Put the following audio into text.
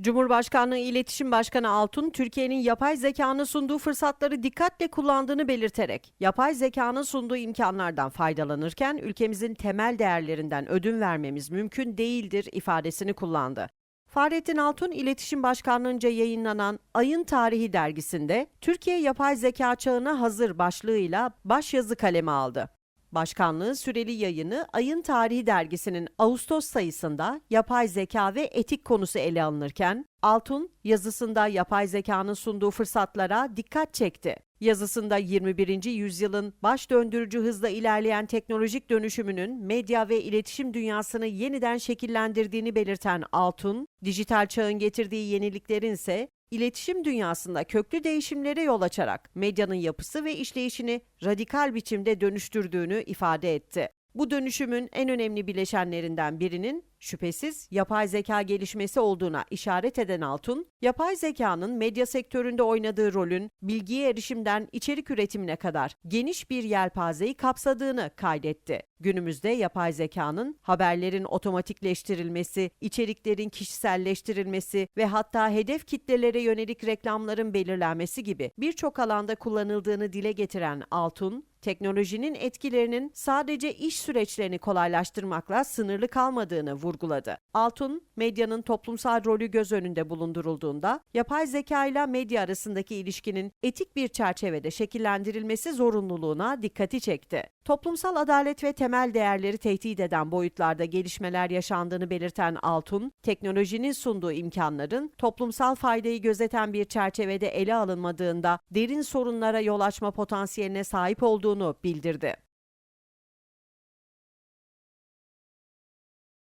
Cumhurbaşkanlığı İletişim Başkanı Altun, Türkiye'nin yapay zekanın sunduğu fırsatları dikkatle kullandığını belirterek, yapay zekanın sunduğu imkanlardan faydalanırken ülkemizin temel değerlerinden ödün vermemiz mümkün değildir ifadesini kullandı. Fahrettin Altun, İletişim Başkanlığı'nca yayınlanan Ayın Tarihi dergisinde Türkiye Yapay Zeka Çağına Hazır başlığıyla başyazı kaleme aldı. Başkanlığı süreli yayını Ayın Tarihi dergisinin Ağustos sayısında yapay zeka ve etik konusu ele alınırken, Altun yazısında yapay zekanın sunduğu fırsatlara dikkat çekti. Yazısında 21. yüzyılın baş döndürücü hızla ilerleyen teknolojik dönüşümünün medya ve iletişim dünyasını yeniden şekillendirdiğini belirten Altun, dijital çağın getirdiği yeniliklerin ise iletişim dünyasında köklü değişimlere yol açarak medyanın yapısı ve işleyişini radikal biçimde dönüştürdüğünü ifade etti. Bu dönüşümün en önemli bileşenlerinden birinin şüphesiz yapay zeka gelişmesi olduğuna işaret eden Altun, yapay zekanın medya sektöründe oynadığı rolün bilgiye erişimden içerik üretimine kadar geniş bir yelpazeyi kapsadığını kaydetti. Günümüzde yapay zekanın haberlerin otomatikleştirilmesi, içeriklerin kişiselleştirilmesi ve hatta hedef kitlelere yönelik reklamların belirlenmesi gibi birçok alanda kullanıldığını dile getiren Altun, teknolojinin etkilerinin sadece iş süreçlerini kolaylaştırmakla sınırlı kalmadığını vurguladı. Altun, medyanın toplumsal rolü göz önünde bulundurulduğunda, yapay zeka ile medya arasındaki ilişkinin etik bir çerçevede şekillendirilmesi zorunluluğuna dikkati çekti. Toplumsal adalet ve temel değerleri tehdit eden boyutlarda gelişmeler yaşandığını belirten Altun, teknolojinin sunduğu imkanların toplumsal faydayı gözeten bir çerçevede ele alınmadığında derin sorunlara yol açma potansiyeline sahip olduğunu bildirdi.